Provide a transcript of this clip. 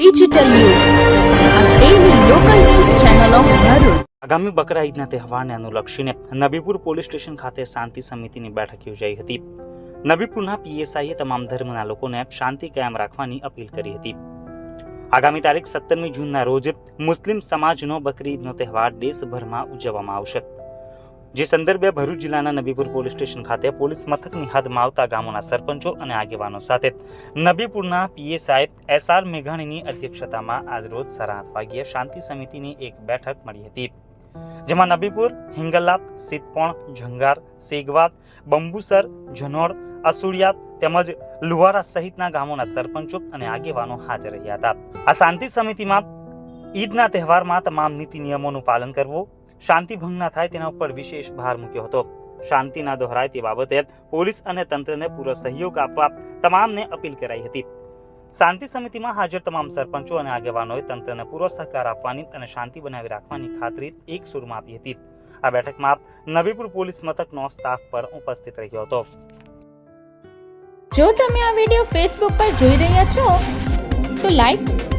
Digital. આગામી બકરા ઈદના તહેવારને અનુલક્ષીને નબીપુર પોલીસ સ્ટેશન ખાતે શાંતિ સમિતિની બેઠક યોજાઈ હતી. નબીપુરના પીએસઆઈએ તમામ ધર્મના લોકોને શાંતિ કાયમ રાખવાની અપીલ કરી હતી. આગામી તારીખ સત્તરમી જૂનના રોજ મુસ્લિમ સમાજનો બકરી ઈદનો તહેવાર દેશભરમાં ઉજવવામાં આવશે. જે સંદર્ભે ભરૂચ જિલ્લાના નબીપુર પોલીસ સ્ટેશન ખાતે પોલીસ મથકની હદમાં આવતા ગામોના સરપંચો અને આગેવાનો સાથે નબીપુરના પીએસઆઈ એસઆર મેઘાણીની અધ્યક્ષતામાં આજરોજ સાડા આઠ વાગ્યે શાંતિ સમિતિની એક બેઠક મળી હતી, જેમાં નબીપુર, હિંગલાત, સિદ્ધપોણ જંગાર સેગવાત બંબુસર, જનોડ અસુડિયાત તેમજ લુહારા સહિતના ગામોના સરપંચો અને આગેવાનો હાજર રહ્યા હતા. આ શાંતિ સમિતિમાં ઈદના તહેવારમાં તમામ નીતિ નિયમોનું પાલન કરવું શાંતિ ભંગ ના થાય તેના ઉપર વિશેષ ભાર મૂક્યો હતો. શાંતિ ના દોહરાય તે બાબતે પોલીસ અને તંત્રને પૂરો સહયોગ આપવા તમામને અપીલ કરાઈ હતી. શાંતિ સમિતિમાં હાજર તમામ સરપંચો અને આગેવાનોએ તંત્રને પૂરો સહકાર આપવાની અને શાંતિ બનાવી રાખવાની ખાતરી એક સુરમાં આપી હતી. આ બેઠકમાં નવીપુર પોલીસ મથકનો સ્ટાફ પર ઉપસ્થિત રહ્યો હતો. જો તમે આ વીડિયો ફેસબુક પર જોઈ રહ્યા છો, તો લાઈક